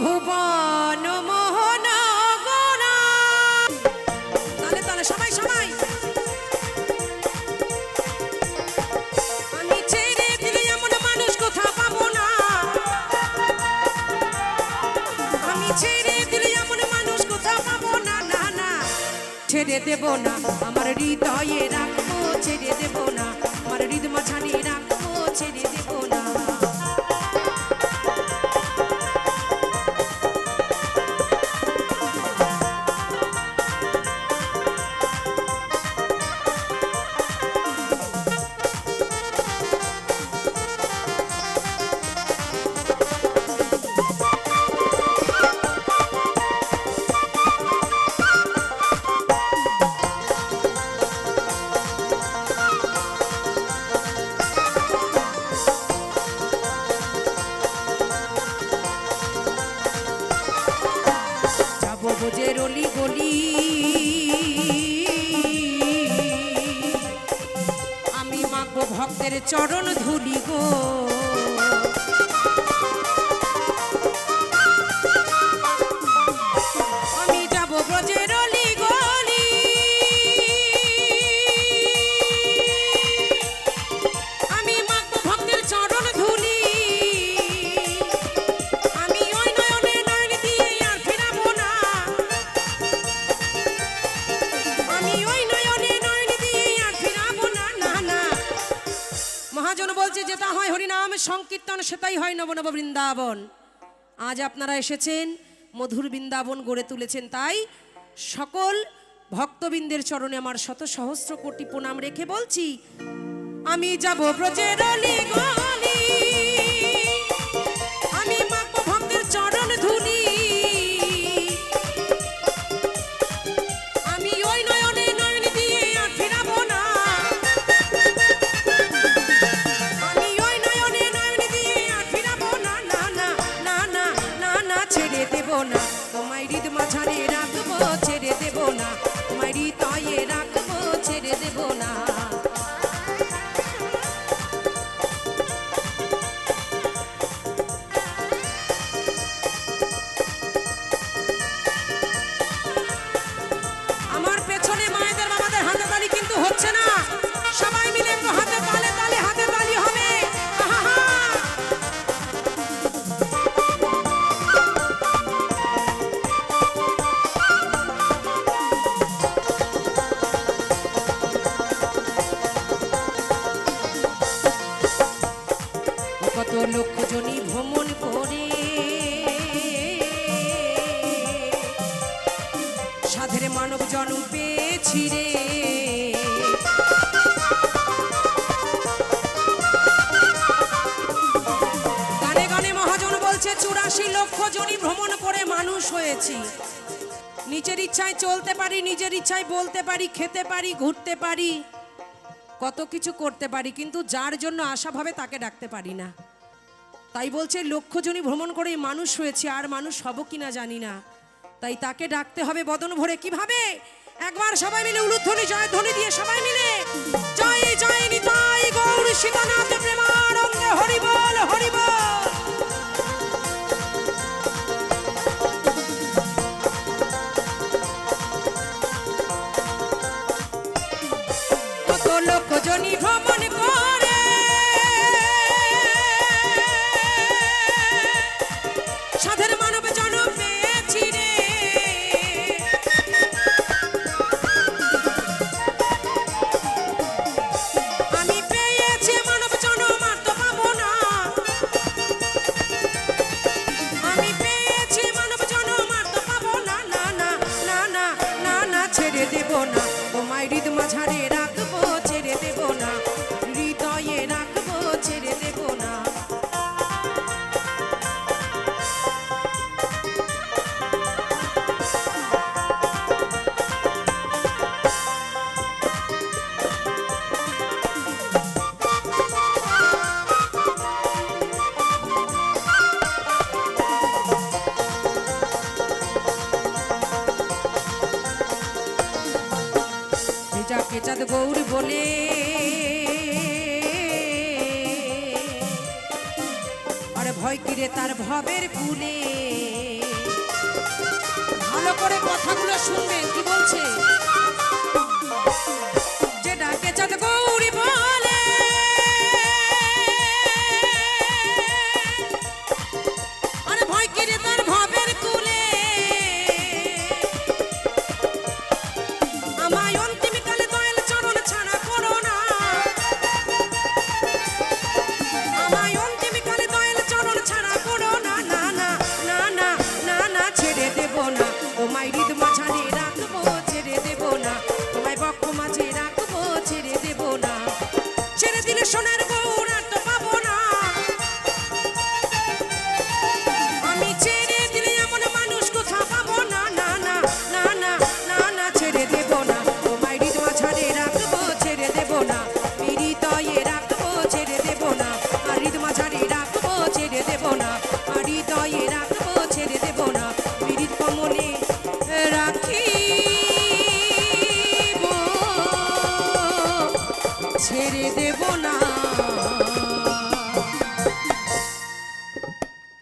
ভুবন মোহন তালে তালে সবাই সবাই। ছেড়ে এমন মানুষ কোথা যাব অলি গলি। আমি মাগো ভক্তের চরণ ধুলি গো। মহাজন বলছে, যেটা হয় হরিনাম, সংকীর্তন, সেটাই হয় নবনব নব বৃন্দাবন। আজ আপনারা এসেছেন, মধুর বৃন্দাবন গড়ে তুলেছেন, তাই সকল ভক্তবৃন্দের চরণে আমার শত সহস্র কোটি প্রণাম রেখে বলছি, আমি যাব ব্রজের অলি পেয়েছি রে গানে গানে মহাজন বলছে, চুরাশি লক্ষ জনই ভ্রমণ করে মানুষ হয়েছি। নিজের ইচ্ছায় চলতে পারি, নিজের ইচ্ছায় বলতে পারি, খেতে পারি, ঘুরতে পারি, কত কিছু করতে পারি, কিন্তু যার জন্য আশা ভাবে তাকে ডাকতে পারি না। তাই বলছে লক্ষ্যজনই ভ্রমণ করে মানুষ হয়েছে, আর মানুষ হব কিনা জানি না। তাই তাকে ডাকতে হবে বদন ভরে। কীভাবে? একবার সবাই মিলে উলুধ্বনি জয় ধ্বনি দিয়ে সবাই মিলে। জয় জয়, নিতাই গৌর, সীতানাথ প্রেমানন্দে হরিবল হরিবল মাঝারে যাকে চাঁদ গৌর বলে। আরে ভয় কিরে তার ভবের ফুলে? ভালো করে কথাগুলো শুনবেন কি বলছে? de